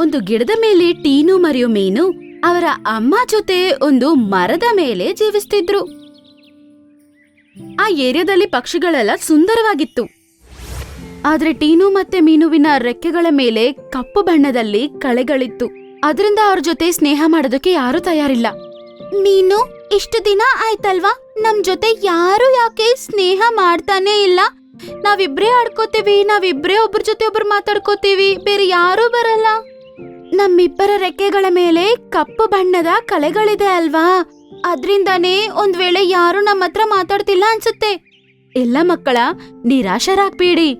ಒಂದು ಗಿಡದ ಮೇಲೆ ಟೀನು ಮರಿಯೋ ಮೀನು ಅವರ ಅಮ್ಮ ಜೊತೆ ಒಂದು ಮರದ ಮೇಲೆ ಜೀವಿಸ್ತಿದ್ರು. ಆ ಏರಿಯಾದಲ್ಲಿ ಪಕ್ಷಿಗಳೆಲ್ಲ ಸುಂದರವಾಗಿತ್ತು. ಆದ್ರೆ ಟೀನು ಮತ್ತೆ ಮೀನುವಿನ ರೆಕ್ಕೆಗಳ ಮೇಲೆ ಕಪ್ಪು ಬಣ್ಣದಲ್ಲಿ ಕಳೆಗಳಿತ್ತು. ಅದರಿಂದ ಅವ್ರ ಜೊತೆ ಸ್ನೇಹ ಮಾಡೋದಕ್ಕೆ ಯಾರೂ ತಯಾರಿಲ್ಲ. ಮೀನು, ಇಷ್ಟು ದಿನ ಆಯ್ತಲ್ವಾ? ನಮ್ ಜೊತೆ ಯಾರು ಯಾಕೆ ಸ್ನೇಹ ಮಾಡ್ತಾನೆ ಇಲ್ಲ? ನಾವಿಬ್ರೇ ಆಡ್ಕೋತೀವಿ, ನಾವಿಬ್ರೇ ಒಬ್ರ ಜೊತೆ ಒಬ್ರು ಮಾತಾಡ್ಕೋತೀವಿ, ಬೇರೆ ಯಾರೂ ಬರಲ್ಲ. ನಮ್ಮಿಬ್ಬರ ರೆಕ್ಕೆಗಳ ಮೇಲೆ ಕಪ್ಪು ಬಣ್ಣದ ಕಲೆಗಳಿದೆ ಅಲ್ವಾ? ಅದ್ರಿಂದಾನೇ ಒಂದ್ ವೇಳೆ ಯಾರು ನಮ್ಮ ಹತ್ರ ಮಾತಾಡ್ತಿಲ್ಲ ಅನ್ಸುತ್ತೆ. ಎಲ್ಲ ಮಕ್ಕಳ ನಿರಾಶರಾಗ್ಬೇಡಿ.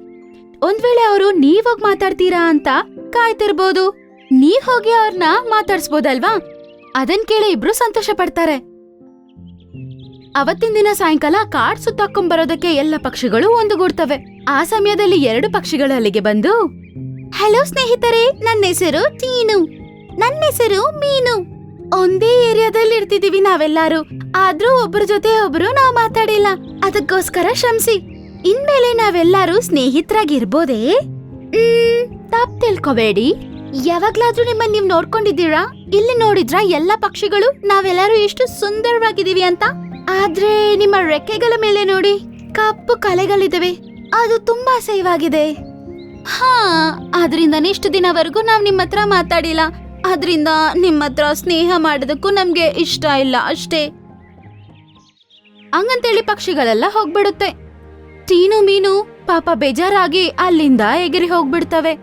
ಒಂದ್ ವೇಳೆ ಅವರು ನೀವೋಗ್ ಮಾತಾಡ್ತೀರಾ ಅಂತ ಕಾಯ್ತಿರ್ಬೋದು. ನೀವ್ ಹೋಗಿ ಅವ್ರನ್ನ ಮಾತಾಡ್ಸ್ಬೋದಲ್ವಾ? ಅದನ್ ಕೇಳಿ ಇಬ್ರು ಸಂತೋಷ ಪಡ್ತಾರೆ ಅವತ್ತಿನ ದಿನ ಸಾಯಂಕಾಲ ಕಾಡ್ ಸುತ್ತಾಕೊಂಡ್ ಬರೋದಕ್ಕೆ ಎಲ್ಲ ಪಕ್ಷಿಗಳು ಒಂದುಗೂಡ್ತವೆ. ಆ ಸಮಯದಲ್ಲಿ ಎರಡು ಪಕ್ಷಿಗಳು ಅಲ್ಲಿಗೆ ಬಂದು, ಹಲೋ ಸ್ನೇಹಿತರೆ ನನ್ನ ಹೆಸರು ಟೀನು ನನ್ನ ಹೆಸರು ಮೀನು. ಒಂದೇ ಏರಿಯಾದಲ್ಲಿ ಇರ್ತಿದೀವಿ ನಾವೆಲ್ಲರೂ. ಆದ್ರೂ ಒಬ್ರ ಜೊತೆ ಒಬ್ರು ನಾವು ಮಾತಾಡಿಲ್ಲ. ಅದಕ್ಕೋಸ್ಕರ ಕ್ಷಮ್ಸಿ. ಇನ್ಮೇಲೆ ನಾವೆಲ್ಲರೂ ಸ್ನೇಹಿತರಾಗಿರ್ಬೋದೇ? ಹ್ಮ್, ತಪ್ಪು ತಿಳ್ಕೊಬೇಡಿ. ಯಾವಾಗ್ಲಾದ್ರೂ ನಿಮ್ಮನ್ನ ನೀವು ನೋಡ್ಕೊಂಡಿದ್ದೀರಾ? ಇಲ್ಲಿ ನೋಡಿದ್ರ ಎಲ್ಲ ಪಕ್ಷಿಗಳು ನಾವೆಲ್ಲರೂ ಎಷ್ಟು ಸುಂದರವಾಗಿದ್ದೀವಿ ಅಂತ? ಆದ್ರೆ ನಿಮ್ಮ ರೆಕ್ಕೆಗಳ ಮೇಲೆ ನೋಡಿ, ಕಪ್ಪು ಕಲೆಗಳಿದಾವೆ. ಅದು ತುಂಬಾ ಸೇವಾಗಿದೆ. ಹಾ ಅದರಿಂದ ಇಷ್ಟು ದಿನವರೆಗೂ ನಾವು ನಿಮ್ಮ ಹತ್ರ ಮಾತಾಡಿಲ್ಲ. ಅದರಿಂದ ನಿಮ್ಮ ಹತ್ರ ಸ್ನೇಹ ಮಾಡೋದಕ್ಕೂ ನಮ್ಗೆ ಇಷ್ಟ ಇಲ್ಲ, ಅಷ್ಟೇ. ಹಂಗಂತೇಳಿ ಪಕ್ಷಿಗಳೆಲ್ಲ ಹೋಗ್ಬಿಡುತ್ತೆ. ಟೀನು ಮೀನು ಪಾಪ ಬೇಜಾರಾಗಿ ಅಲ್ಲಿಂದ ಎಗರಿ ಹೋಗ್ಬಿಡ್ತವೆ.